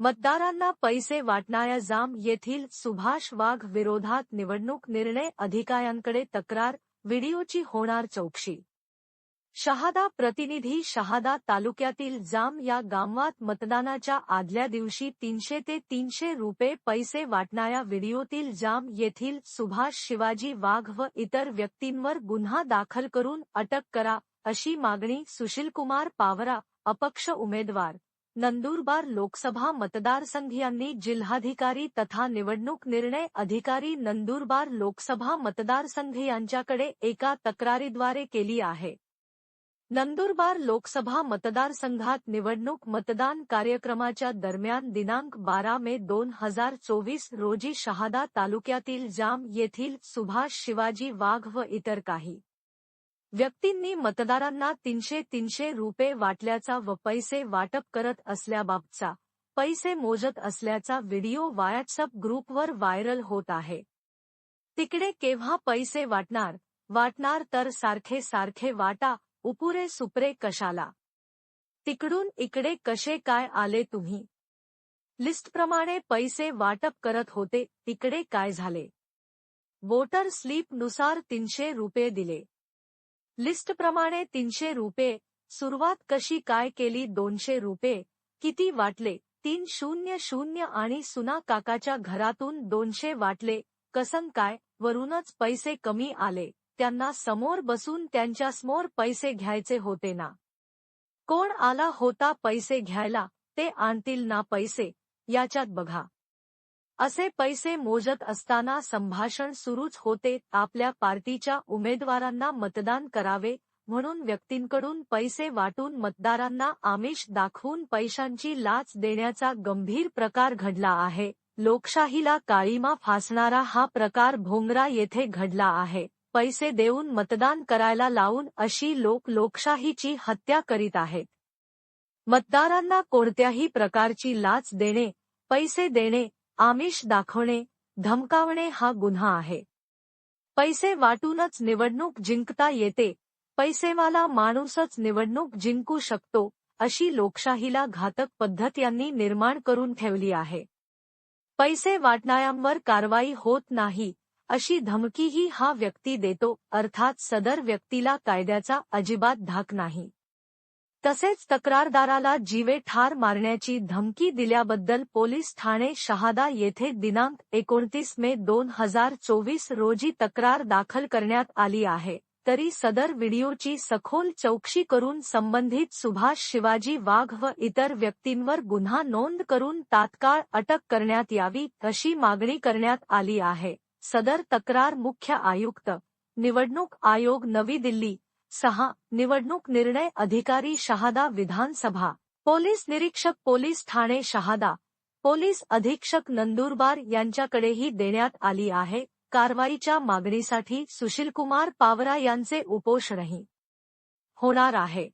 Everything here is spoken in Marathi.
मतदारांना पैसे वाटणाऱ्या जाम येथील सुभाष वाघ विरोधात निवडणूक निर्णय अधिकाऱ्यांकडे तक्रार व्हिडिओची होणार चौकशी. शहादा प्रतिनिधी शहादा तालुक्यातील जाम या गावात मतदानाच्या आदल्या दिवशी तीनशे ते तीनशे रुपये पैसे वाटणाऱ्या व्हिडिओतील जाम येथील सुभाष शिवाजी वाघ व इतर व्यक्तींवर गुन्हा दाखल करून अटक करा अशी मागणी सुशीलकुमार पावरा अपक्ष उमेदवार नंदुरबार लोकसभा मतदारसंघ यांनी जिल्हाधिकारी तथा निवडणूक निर्णय अधिकारी नंदुरबार लोकसभा मतदारसंघ यांच्याकडे एका तक्रारीद्वारे केली आहे. नंदुरबार लोकसभा मतदारसंघात निवडणूक मतदान कार्यक्रमाच्या दरम्यान दिनांक बारा मे दोन हजार चोवीस रोजी शहादा तालुक्यातील जाम येथील सुभाष शिवाजी वाघ व इतर काही. व्यक्तींनी मतदारांना तीनशे तीनशे रुपये वाटल्याचा व पैसे वाटप करत असल्याबाबतचा पैसे मोजत असल्याचा व्हिडिओ व्हॉट्सअप ग्रुपवर व्हायरल होत आहे. तिकडे केव्हा पैसे वाटणार? वाटणार तर सारखे सारखे वाटा उपुरे सुपरे कशाला? तिकडून इकडे कसे काय आले तुम्ही? लिस्टप्रमाणे पैसे वाटप करत होते तिकडे काय झाले? वोटर स्लीपनुसार तीनशे रुपये दिले. लिस्टप्रमाणे तीनशे रुपये. सुरुवात कशी काय केली? दोनशे रुपये. किती वाटले? तीन शून्य शून्य आणि सुना काकाच्या घरातून दोनशे वाटले. कसं काय? वरूनच पैसे कमी आले. त्यांना समोर बसून त्यांच्यासमोर पैसे घ्यायचे होते ना? कोण आला होता पैसे घ्यायला? ते आणतील ना पैसे? याच्यात बघा. असे पैसे मोजत असताना संभाषण सुरूच होते. आपल्या पार्टीच्या उमेदवारांना मतदान करावे म्हणून व्यक्तींकडून पैसे वाटून मतदारांना आमिष दाखवून पैशांची लाच देण्याचा गंभीर प्रकार घडला आहे. लोकशाहीला काळीमा फासणारा हा प्रकार भोंगरा येथे घडला आहे. पैसे देऊन मतदान करायला लावून अशी लोक लोकशाहीची हत्या करीत आहेत. मतदारांना कोणत्याही प्रकारची लाच देणे पैसे देणे आमिष दाखवणे धमकावणे हा गुन्हा आहे. पैसे वाटूनच निवडणूक जिंकता येते पैसेवाला माणूसच निवडणूक जिंकू शकतो अशी लोकशाहीला घातक पद्धत यांनी निर्माण करून ठेवली आहे. पैसे वाटणाऱ्यांवर कारवाई होत नाही अशी धमकीही हा व्यक्ती देतो अर्थात सदर व्यक्तीला कायद्याचा अजिबात धाक नाही. तसेच तक्रारदाराला जीवे ठार मारण्याची धमकी दिल्याबद्दल पोलीस ठाणे शहादा येथे दिनांक एकोणतीस मे दोन हजार चोवीस रोजी तक्रार दाखल करण्यात आली आहे. तरी सदर व्हिडिओची सखोल चौकशी करून संबंधित सुभाष शिवाजी वाघ व इतर व्यक्तींवर गुन्हा नोंद करून तात्काळ अटक करण्यात यावी अशी मागणी करण्यात आली आहे. सदर तक्रार मुख्य आयुक्त निवडणूक आयोग नवी दिल्ली सहा, निवडणूक निर्णय अधिकारी शहादा विधानसभा, पोलीस निरीक्षक पोलीस ठाणे शहादा, पोलीस अधीक्षक नंदुरबार यांच्याकडेही देण्यात आली आहे, कारवाईच्या मागणीसाठी सुशीलकुमार पावरा यांचे उपोषणही होणार आहे.